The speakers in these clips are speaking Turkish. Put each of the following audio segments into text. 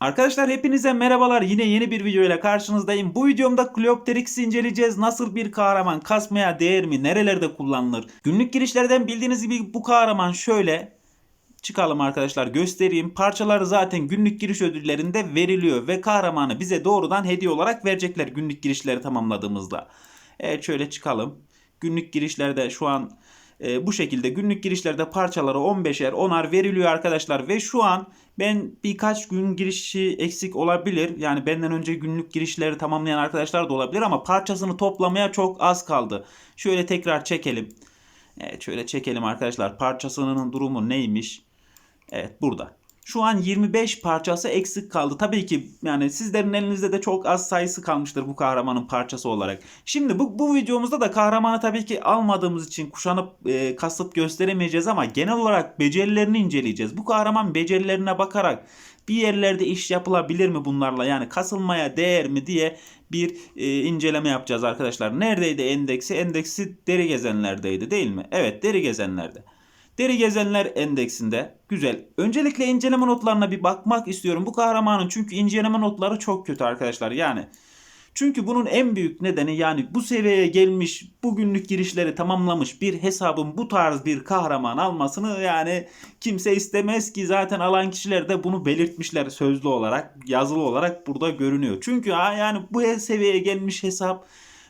Arkadaşlar hepinize merhabalar. Yine yeni bir video ile karşınızdayım. Bu videomda Cleopteryx'i inceleyeceğiz. Nasıl bir kahraman, kasmaya değer mi, nerelerde kullanılır? Günlük girişlerden bildiğiniz gibi bu kahraman şöyle çıkalım arkadaşlar göstereyim. Parçaları zaten günlük giriş ödüllerinde veriliyor ve kahramanı bize doğrudan hediye olarak verecekler günlük girişleri tamamladığımızda. Evet şöyle çıkalım. Günlük girişlerde şu an e, bu şekilde günlük girişlerde parçaları 15'er 10'ar veriliyor arkadaşlar ve şu an ben birkaç gün girişi eksik olabilir. Yani benden önce günlük girişleri tamamlayan arkadaşlar da olabilir ama parçasını toplamaya çok az kaldı. Şöyle tekrar çekelim. Evet şöyle çekelim arkadaşlar. Parçasının durumu neymiş? Evet burada. Şu an 25 parçası eksik kaldı. Tabii ki yani sizlerin elinizde de çok az sayısı kalmıştır bu kahramanın parçası olarak. Şimdi bu, bu videomuzda da kahramanı tabii ki almadığımız için kuşanıp e, kasıp gösteremeyeceğiz ama genel olarak becerilerini inceleyeceğiz. Bu kahraman becerilerine bakarak bir yerlerde iş yapılabilir mi bunlarla yani kasılmaya değer mi diye bir e, inceleme yapacağız arkadaşlar. Neredeydi endeksi? Endeksi deri gezenlerdeydi değil mi? Evet deri gezenlerde. Deri Gezenler Endeksinde. Güzel. Öncelikle inceleme notlarına bir bakmak istiyorum. Bu kahramanın çünkü inceleme notları çok kötü arkadaşlar. Yani çünkü bunun en büyük nedeni yani bu seviyeye gelmiş, bugünlük girişleri tamamlamış bir hesabın bu tarz bir kahraman almasını yani kimse istemez ki zaten alan kişiler de bunu belirtmişler sözlü olarak, yazılı olarak burada görünüyor. Çünkü yani bu seviyeye gelmiş hesap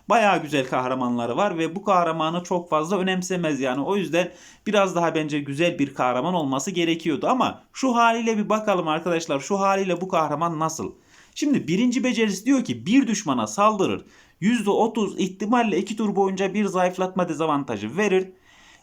Bayağı güzel kahramanları var ve bu kahramanı çok fazla önemsemez yani. O yüzden biraz daha bence güzel bir kahraman olması gerekiyordu. Ama şu haliyle bir bakalım arkadaşlar. Şu haliyle bu kahraman nasıl? Şimdi birinci becerisi diyor ki bir düşmana saldırır. %30 ihtimalle 2 tur boyunca bir zayıflatma dezavantajı verir.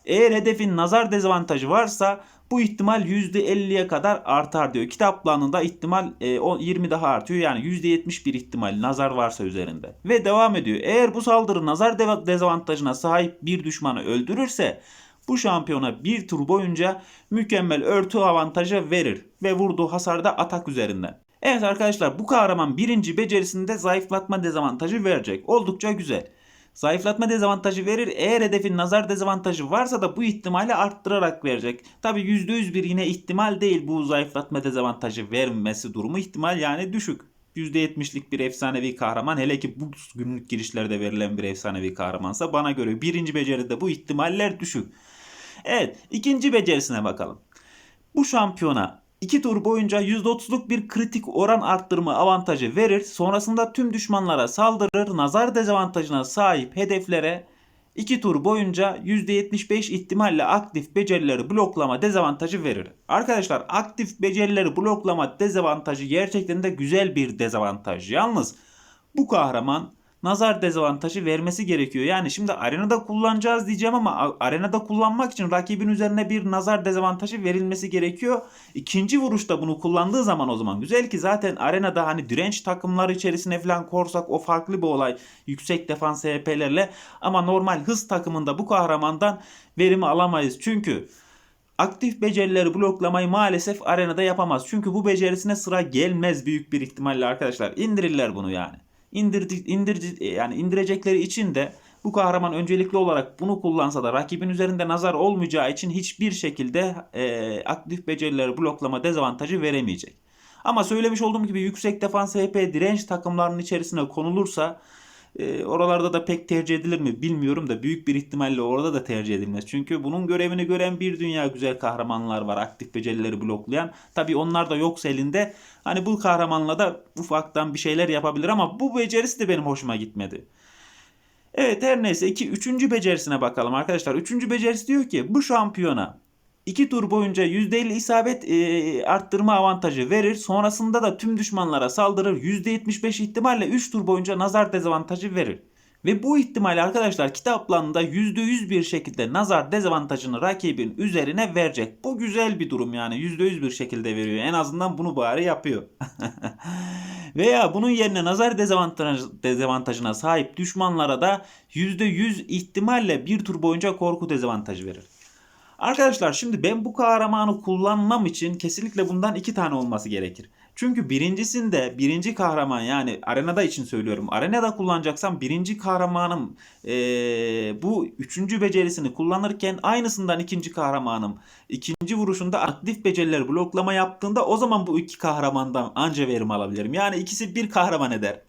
Eğer hedefin nazar dezavantajı varsa bu ihtimal %50'ye kadar artar diyor. Kitaplarında ihtimal e, 20 daha artıyor. Yani %70 bir ihtimal nazar varsa üzerinde. Ve devam ediyor. Eğer bu saldırı nazar dezavantajına sahip bir düşmanı öldürürse bu şampiyona bir tur boyunca mükemmel örtü avantajı verir ve vurduğu hasarda atak üzerinden. Evet arkadaşlar bu kahraman birinci becerisinde zayıflatma dezavantajı verecek. Oldukça güzel. Zayıflatma dezavantajı verir. Eğer hedefin nazar dezavantajı varsa da bu ihtimali arttırarak verecek. Tabi %100 bir yine ihtimal değil bu zayıflatma dezavantajı vermesi durumu ihtimal yani düşük. %70'lik bir efsanevi kahraman hele ki bu günlük girişlerde verilen bir efsanevi kahramansa bana göre birinci beceride bu ihtimaller düşük. Evet ikinci becerisine bakalım. Bu şampiyona 2 tur boyunca %30'luk bir kritik oran arttırma avantajı verir. Sonrasında tüm düşmanlara saldırır. Nazar dezavantajına sahip hedeflere 2 tur boyunca %75 ihtimalle aktif becerileri bloklama dezavantajı verir. Arkadaşlar aktif becerileri bloklama dezavantajı gerçekten de güzel bir dezavantaj. Yalnız bu kahraman nazar dezavantajı vermesi gerekiyor. Yani şimdi arenada kullanacağız diyeceğim ama arenada kullanmak için rakibin üzerine bir nazar dezavantajı verilmesi gerekiyor. İkinci vuruşta bunu kullandığı zaman o zaman güzel ki zaten arenada hani direnç takımları içerisine falan korsak o farklı bir olay. Yüksek defans HP'lerle ama normal hız takımında bu kahramandan verimi alamayız. Çünkü aktif becerileri bloklamayı maalesef arenada yapamaz. Çünkü bu becerisine sıra gelmez büyük bir ihtimalle arkadaşlar. İndirirler bunu yani indirdi, indirdi, yani indirecekleri için de bu kahraman öncelikli olarak bunu kullansa da rakibin üzerinde nazar olmayacağı için hiçbir şekilde e, aktif becerileri bloklama dezavantajı veremeyecek. Ama söylemiş olduğum gibi yüksek defans HP direnç takımlarının içerisine konulursa e, oralarda da pek tercih edilir mi bilmiyorum da büyük bir ihtimalle orada da tercih edilmez. Çünkü bunun görevini gören bir dünya güzel kahramanlar var aktif becerileri bloklayan. Tabi onlar da yoksa elinde hani bu kahramanla da ufaktan bir şeyler yapabilir ama bu becerisi de benim hoşuma gitmedi. Evet her neyse iki üçüncü becerisine bakalım arkadaşlar. Üçüncü becerisi diyor ki bu şampiyona 2 tur boyunca %50 isabet e, arttırma avantajı verir. Sonrasında da tüm düşmanlara saldırır. %75 ihtimalle 3 tur boyunca nazar dezavantajı verir. Ve bu ihtimal arkadaşlar kitaplarında %100 bir şekilde nazar dezavantajını rakibin üzerine verecek. Bu güzel bir durum yani %100 bir şekilde veriyor. En azından bunu bari yapıyor. Veya bunun yerine nazar dezavantaj, dezavantajına sahip düşmanlara da %100 ihtimalle bir tur boyunca korku dezavantajı verir. Arkadaşlar şimdi ben bu kahramanı kullanmam için kesinlikle bundan iki tane olması gerekir. Çünkü birincisinde birinci kahraman yani arenada için söylüyorum. Arenada kullanacaksam birinci kahramanım eee, bu üçüncü becerisini kullanırken aynısından ikinci kahramanım ikinci vuruşunda aktif beceriler bloklama yaptığında o zaman bu iki kahramandan anca verim alabilirim. Yani ikisi bir kahraman eder.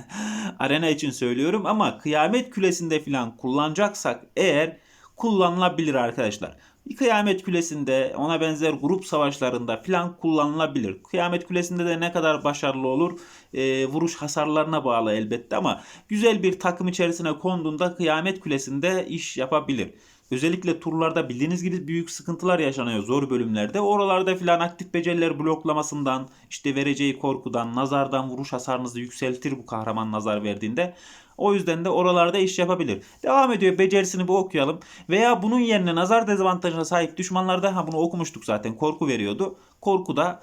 Arena için söylüyorum ama kıyamet külesinde falan kullanacaksak eğer kullanılabilir arkadaşlar. Kıyamet Kulesi'nde ona benzer grup savaşlarında falan kullanılabilir. Kıyamet Kulesi'nde de ne kadar başarılı olur e, vuruş hasarlarına bağlı elbette ama güzel bir takım içerisine konduğunda Kıyamet Kulesi'nde iş yapabilir. Özellikle turlarda bildiğiniz gibi büyük sıkıntılar yaşanıyor zor bölümlerde. Oralarda filan aktif beceriler bloklamasından, işte vereceği korkudan, nazardan vuruş hasarınızı yükseltir bu kahraman nazar verdiğinde. O yüzden de oralarda iş yapabilir. Devam ediyor. Becerisini bu okuyalım. Veya bunun yerine nazar dezavantajına sahip düşmanlarda ha bunu okumuştuk zaten. Korku veriyordu. Korku da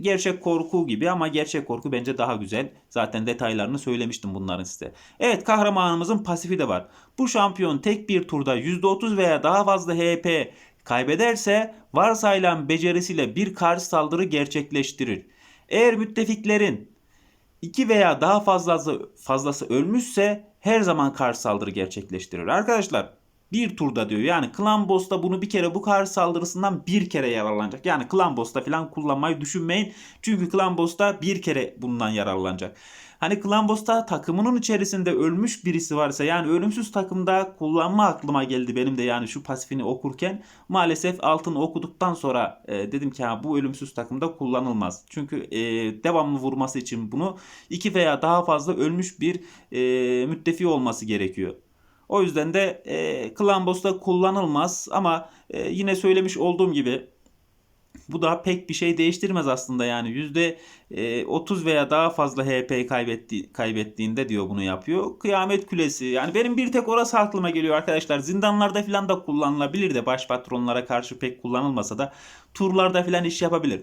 gerçek korku gibi ama gerçek korku bence daha güzel. Zaten detaylarını söylemiştim bunların size. Evet kahramanımızın pasifi de var. Bu şampiyon tek bir turda %30 veya daha fazla HP kaybederse varsayılan becerisiyle bir karşı saldırı gerçekleştirir. Eğer müttefiklerin 2 veya daha fazlası fazlası ölmüşse her zaman karşı saldırı gerçekleştirir. Arkadaşlar bir turda diyor. Yani Clan Boss'ta bunu bir kere bu karşı saldırısından bir kere yararlanacak. Yani Clan Boss'ta falan kullanmayı düşünmeyin. Çünkü Clan Boss'ta bir kere bundan yararlanacak. Hani Clan Boss'ta takımının içerisinde ölmüş birisi varsa yani ölümsüz takımda kullanma aklıma geldi benim de yani şu pasifini okurken. Maalesef altını okuduktan sonra e, dedim ki ha, bu ölümsüz takımda kullanılmaz. Çünkü e, devamlı vurması için bunu iki veya daha fazla ölmüş bir e, müttefi olması gerekiyor. O yüzden de e, Clan Boss'ta kullanılmaz ama e, yine söylemiş olduğum gibi bu da pek bir şey değiştirmez aslında yani yüzde e, 30 veya daha fazla HP kaybetti, kaybettiğinde diyor bunu yapıyor. Kıyamet Kulesi yani benim bir tek orası aklıma geliyor arkadaşlar. Zindanlarda falan da kullanılabilir de baş patronlara karşı pek kullanılmasa da turlarda falan iş yapabilir.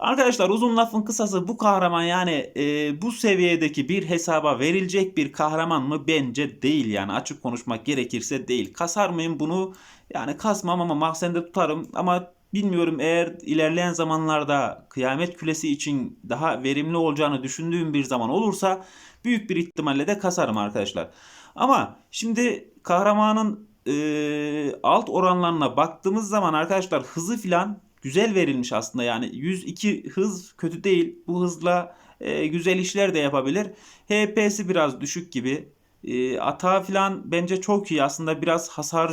Arkadaşlar uzun lafın kısası bu kahraman yani e, bu seviyedeki bir hesaba verilecek bir kahraman mı? Bence değil yani açık konuşmak gerekirse değil. Kasar mıyım bunu? Yani kasmam ama mahzende tutarım ama bilmiyorum eğer ilerleyen zamanlarda kıyamet külesi için daha verimli olacağını düşündüğüm bir zaman olursa büyük bir ihtimalle de kasarım arkadaşlar. Ama şimdi kahramanın e, alt oranlarına baktığımız zaman arkadaşlar hızı filan güzel verilmiş aslında yani 102 hız kötü değil. Bu hızla e, güzel işler de yapabilir. HP'si biraz düşük gibi. E, atağı falan bence çok iyi. Aslında biraz hasar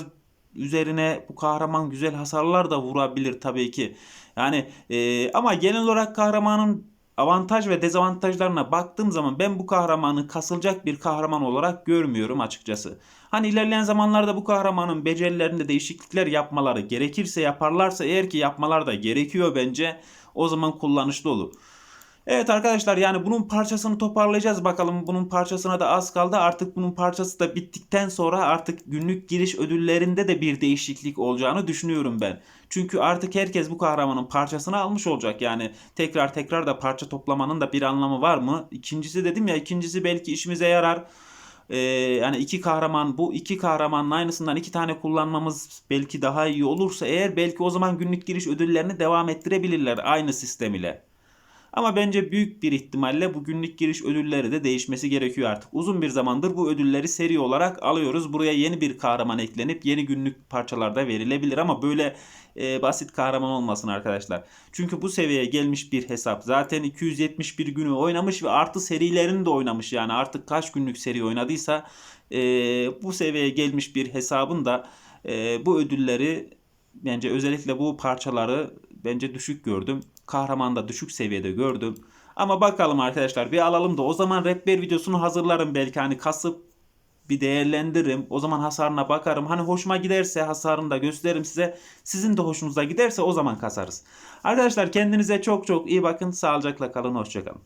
üzerine bu kahraman güzel hasarlar da vurabilir tabii ki. Yani e, ama genel olarak kahramanın avantaj ve dezavantajlarına baktığım zaman ben bu kahramanı kasılacak bir kahraman olarak görmüyorum açıkçası. Hani ilerleyen zamanlarda bu kahramanın becerilerinde değişiklikler yapmaları gerekirse yaparlarsa eğer ki yapmalar da gerekiyor bence o zaman kullanışlı olur. Evet arkadaşlar yani bunun parçasını toparlayacağız bakalım. Bunun parçasına da az kaldı. Artık bunun parçası da bittikten sonra artık günlük giriş ödüllerinde de bir değişiklik olacağını düşünüyorum ben. Çünkü artık herkes bu kahramanın parçasını almış olacak. Yani tekrar tekrar da parça toplamanın da bir anlamı var mı? İkincisi dedim ya ikincisi belki işimize yarar. Ee, yani iki kahraman bu iki kahramanın aynısından iki tane kullanmamız belki daha iyi olursa eğer belki o zaman günlük giriş ödüllerini devam ettirebilirler aynı sistem ile. Ama bence büyük bir ihtimalle bu günlük giriş ödülleri de değişmesi gerekiyor artık. Uzun bir zamandır bu ödülleri seri olarak alıyoruz. Buraya yeni bir kahraman eklenip yeni günlük parçalarda verilebilir ama böyle e, basit kahraman olmasın arkadaşlar. Çünkü bu seviyeye gelmiş bir hesap. Zaten 271 günü oynamış ve artı serilerini de oynamış. Yani artık kaç günlük seri oynadıysa e, bu seviyeye gelmiş bir hesabın da e, bu ödülleri bence özellikle bu parçaları bence düşük gördüm. Kahraman düşük seviyede gördüm. Ama bakalım arkadaşlar bir alalım da o zaman rehber videosunu hazırlarım belki hani kasıp bir değerlendiririm. O zaman hasarına bakarım. Hani hoşuma giderse hasarını da gösteririm size. Sizin de hoşunuza giderse o zaman kasarız. Arkadaşlar kendinize çok çok iyi bakın. Sağlıcakla kalın. Hoşçakalın.